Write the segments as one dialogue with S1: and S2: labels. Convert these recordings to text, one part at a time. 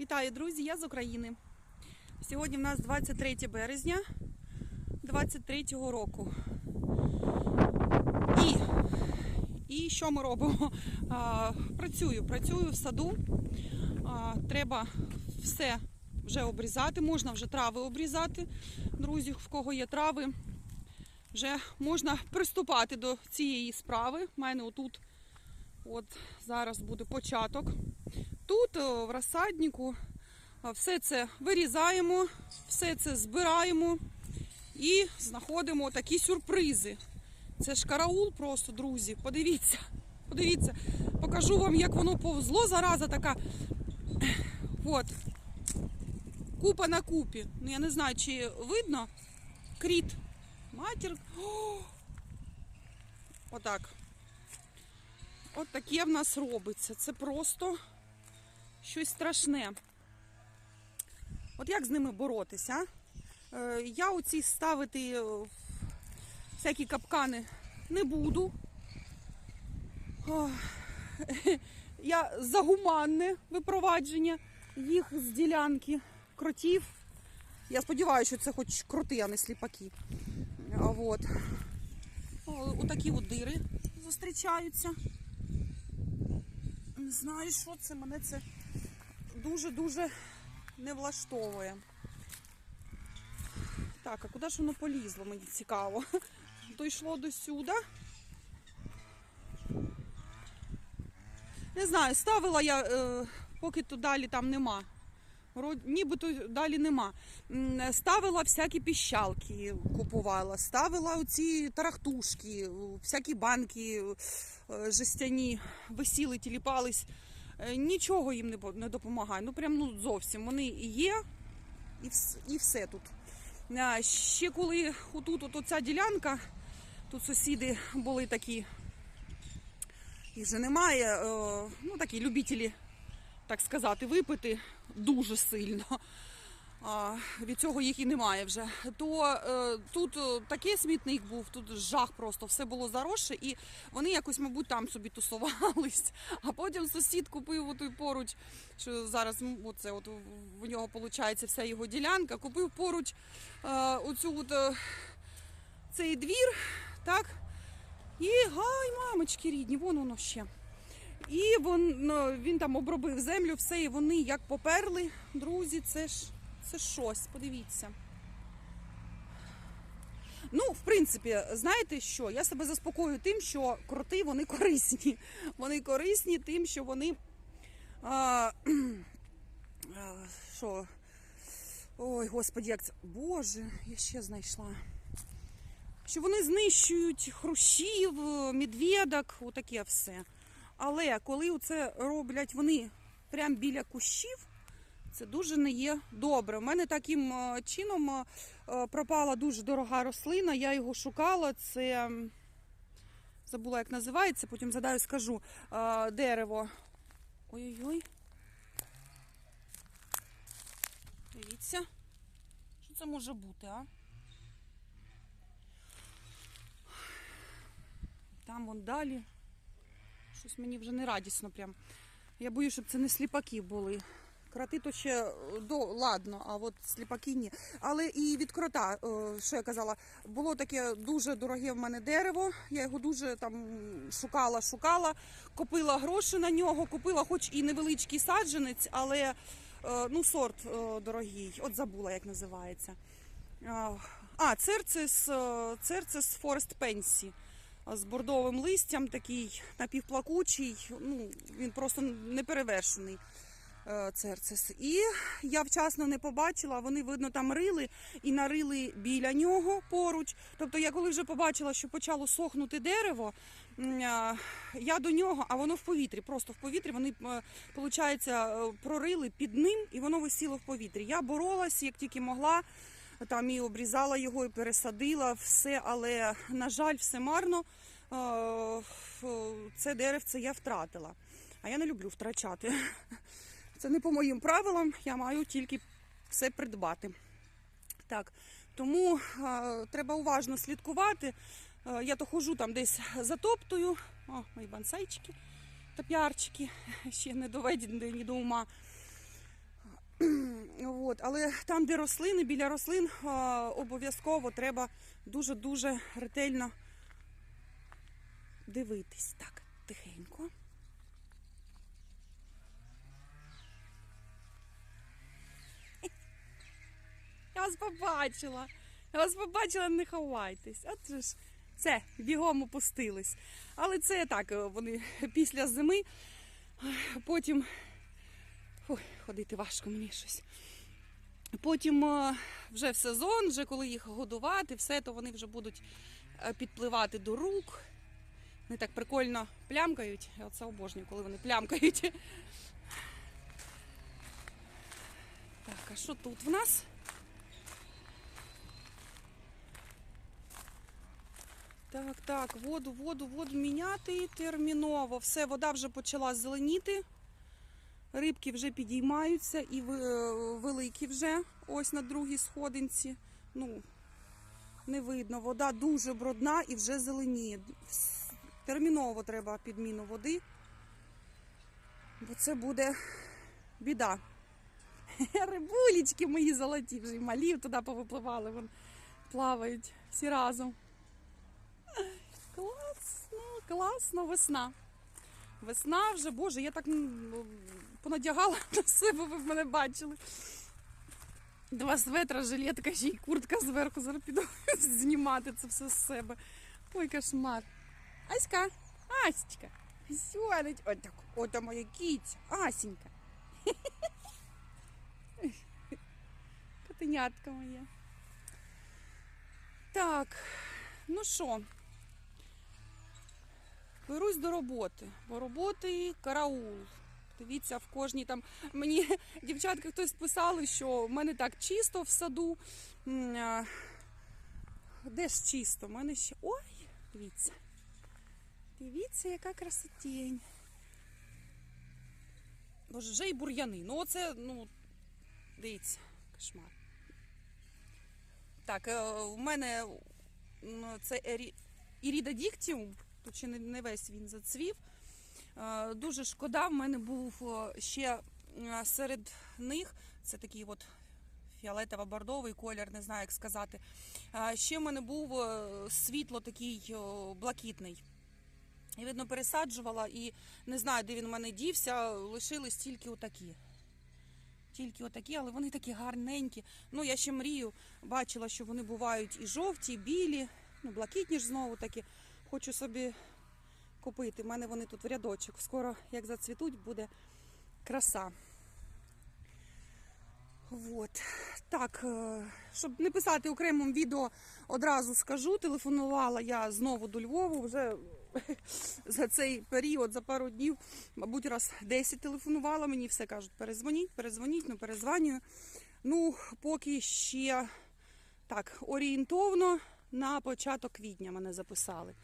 S1: Вітаю, друзі! Я з України. Сьогодні в нас 23 березня 23 року. І, і що ми робимо? А, працюю, працюю в саду. А, треба все вже обрізати. Можна вже трави обрізати. Друзі, в кого є трави, вже можна приступати до цієї справи. У мене отут от зараз буде початок. Тут в розсаднику все це вирізаємо, все це збираємо і знаходимо такі сюрпризи. Це ж караул просто, друзі. Подивіться, подивіться, покажу вам, як воно повзло. Зараза така. От. Купа на купі. Ну, я не знаю, чи видно. Кріт. Матір. Отак. От таке в нас робиться. Це просто щось страшне. От як з ними боротися? Е, Я оці ставити е, всякі капкани не буду. Я за гуманне випровадження їх з ділянки кротів. Я сподіваюся, що це хоч кроти, а не сліпаки. А от. Отакі от дири зустрічаються. Не знаю, що це. Мене це дуже-дуже не влаштовує. Так, а куди ж воно полізло, мені цікаво. Дійшло до сюди. Не знаю, ставила я, е, поки то далі там нема. Нібито далі нема. Ставила всякі піщалки, купувала, ставила оці тарахтушки, всякі банки е, жестяні, висіли, тіліпались. Е, Нічого їм не допомагає. Ну прям ну зовсім. Вони і, є, і все тут. Ще коли отут от оця ділянка, тут сусіди були такі, їх вже немає, е, ну такі любителі, так сказати, випити дуже сильно. Від цього їх і немає вже. То е, тут е, такий смітник був, тут жах просто, все було заросше, і вони якось, мабуть, там собі тусувались. А потім сусід купив отой поруч, що зараз оце, от, в- нього виходить вся його ділянка, купив поруч е, оцю от, цей двір, так? І гай, мамочки рідні, вон воно ще. І він, ну, він там обробив землю, все, і вони як поперли. Друзі, це ж це щось, подивіться. Ну, в принципі, знаєте що? Я себе заспокоюю тим, що кроти вони корисні. Вони корисні тим, що вони. А, а, що? Ой, господі, як це. Боже, я ще знайшла. Що вони знищують хрущів, медведок, отаке все. Але коли це роблять вони прямо біля кущів, це дуже не є добре. У мене таким е, чином е, е, пропала дуже дорога рослина. Я його шукала. Це забула, як називається, потім задаю, скажу дерево. Ой-ой-ой. Дивіться. Що це може бути, а? Там вон далі. Щось мені вже не радісно прям. Я боюсь, щоб це не сліпаки були. Кроти то ще е, до, ладно, а от сліпаки ні. Але і від крота, е, що я казала, було таке дуже дороге в мене дерево. Я його дуже там шукала, шукала, купила гроші на нього, купила хоч і невеличкий саджанець, але е, ну, сорт дорогий. От забула, як називається. А, А, церцис, е, церцис Forest Pensy з бордовим листям, такий напівплакучий. Ну, він просто неперевершений церцис. І я вчасно не побачила, вони, видно, там рили і нарили біля нього поруч. Тобто, я коли вже побачила, що почало сохнути дерево, я до нього, а воно в повітрі, просто в повітрі, вони, виходить, прорили під ним і воно висіло в повітрі. Я боролась, як тільки могла. Там і обрізала його, і пересадила все, але, на жаль, все марно. Е, Це деревце я втратила. А я не люблю втрачати. Це не по моїм правилам, я маю тільки все придбати. Так, тому е, треба уважно слідкувати. Е, я то хожу там десь затоптую. О, мої бансайчики та піарчики ще не доведені до ума. От, але там, де рослини, біля рослин, а, обов'язково треба дуже-дуже ретельно дивитись. Так, тихенько. Я вас побачила. Я вас побачила, не ховайтесь. От же ж це, бігом опустились. Але це так, е, вони після зими, потім. Ой, ходити важко мені щось. Потім е, вже в сезон, вже коли їх годувати, все, то вони вже будуть е, підпливати до рук. Вони так прикольно плямкають. Я це обожнюю, коли вони плямкають. Так, а що тут в нас? Так, так, воду, воду, воду міняти терміново. Все, вода вже почала зеленіти. Рибки вже підіймаються і великі вже ось на другій сходинці. Ну, не видно. Вода дуже брудна і вже зеленіє. Терміново треба підміну води, бо це буде біда. Рибулечки мої золоті, вже і малі туди повипливали, вон плавають всі разом. Класно, весна. Весна вже, боже, я так понадягала на себе, ви б мене бачили. Два светра, жилетка, ще й куртка зверху. Зараз піду знімати це все з себе. Ой, кошмар. Аська, Асечка. Сьонить. Ой, так, ото моя кіця. Асенька. Котенятка моя. Так, ну що, берусь до роботи. Бо роботи караул. Дивіться, в кожній там мені дівчатка хтось писали, що в мене так чисто в саду. Де ж чисто? У мене ще. Ой, дивіться. Дивіться, яка красотень. Боже, вже і бур'яни. Ну, оце, ну, дивіться, кошмар. Так, е, в мене це. Іріда Діктіум, тут ще не, весь він зацвів. Е, Дуже шкода, в мене був е, ще е, серед них, це такий от фіолетово-бордовий колір, не знаю, як сказати. Ще в мене був світло такий блакитний. І, видно, пересаджувала і не знаю, де він у мене дівся, лишились тільки отакі. Тільки отакі, але вони такі гарненькі. Ну, я ще мрію, бачила, що вони бувають і жовті, і білі, ну, блакитні ж знову такі. Хочу собі купити. У мене вони тут в рядочок. Скоро, як зацвітуть, буде краса. Вот. Так, е, щоб не писати окремим відео, одразу скажу. Телефонувала я знову до Львову. Вже за цей період, за пару днів, мабуть, раз 10 телефонувала. Мені все кажуть, перезвоніть, перезвоніть, ну перезванюю. Ну, поки ще так, орієнтовно на початок квітня мене записали.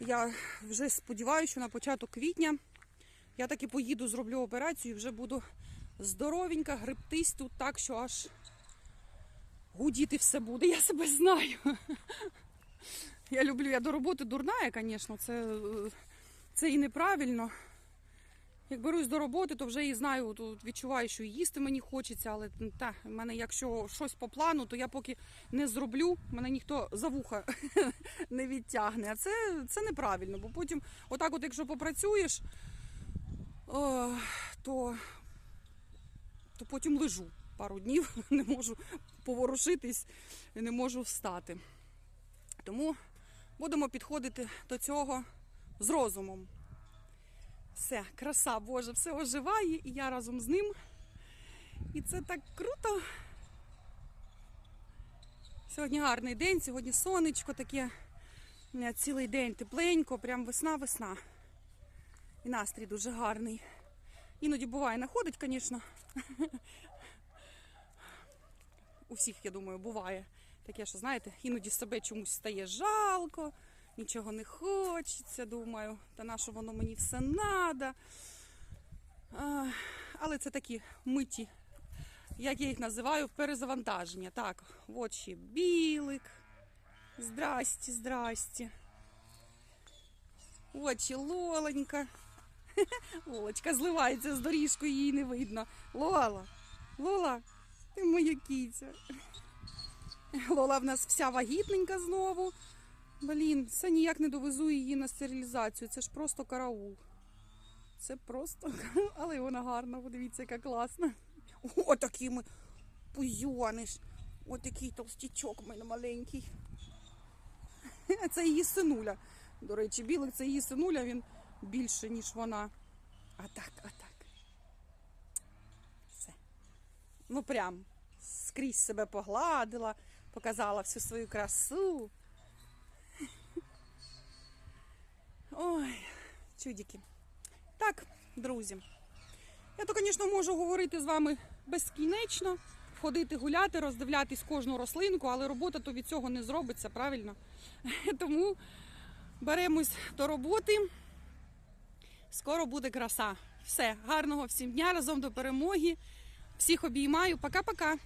S1: Я вже сподіваюся, що на початок квітня я таки поїду, зроблю операцію і вже буду здоровенька, гребтись тут так, що аж гудіти все буде. Я себе знаю. Я люблю, я до роботи дурна, звісно, це, е, це і неправильно. Як берусь до роботи, то вже і знаю, то відчуваю, що їсти мені хочеться, але та, в мене якщо щось по плану, то я поки не зроблю, мене ніхто за вуха не відтягне. А це, це неправильно, бо потім, отак, от якщо попрацюєш, о, то, то потім лежу пару днів, не можу поворушитись, і не можу встати. Тому будемо підходити до цього з розумом. Все, краса Боже, все оживає, і я разом з ним. І це так круто. Сьогодні гарний день, сьогодні сонечко таке цілий день тепленько, прям весна-весна. І настрій дуже гарний. Іноді буває, находить, звісно. У всіх, я думаю, буває таке, що знаєте, іноді себе чомусь стає жалко, нічого не хочеться, думаю, та на що воно мені все надо. Але це такі миті, як я їх називаю, перезавантаження. Так, от ще білик. Здрасті, здрасті. Ще лоленька. Лолочка зливається з доріжкою, її не видно. Лола. Лола, ти моя кіця. Лола в нас вся вагітненька знову. Блін, це ніяк не довезу її на стерилізацію. Це ж просто караул. Це просто, але вона гарна, подивіться, яка класна. О, такі ми пуйониш. О, такий толстячок в мене маленький. Це її синуля. До речі, білик це її синуля, він більше, ніж вона. А так, а так. Все. Ну прям скрізь себе погладила, показала всю свою красу. Ой, чудики. Так, друзі. Я то, звісно, можу говорити з вами безкінечно, ходити гуляти, роздивлятись кожну рослинку, але робота то від цього не зробиться, правильно? Тому беремось до роботи. Скоро буде краса. Все, гарного всім дня, разом до перемоги. Всіх обіймаю. Пока-пока.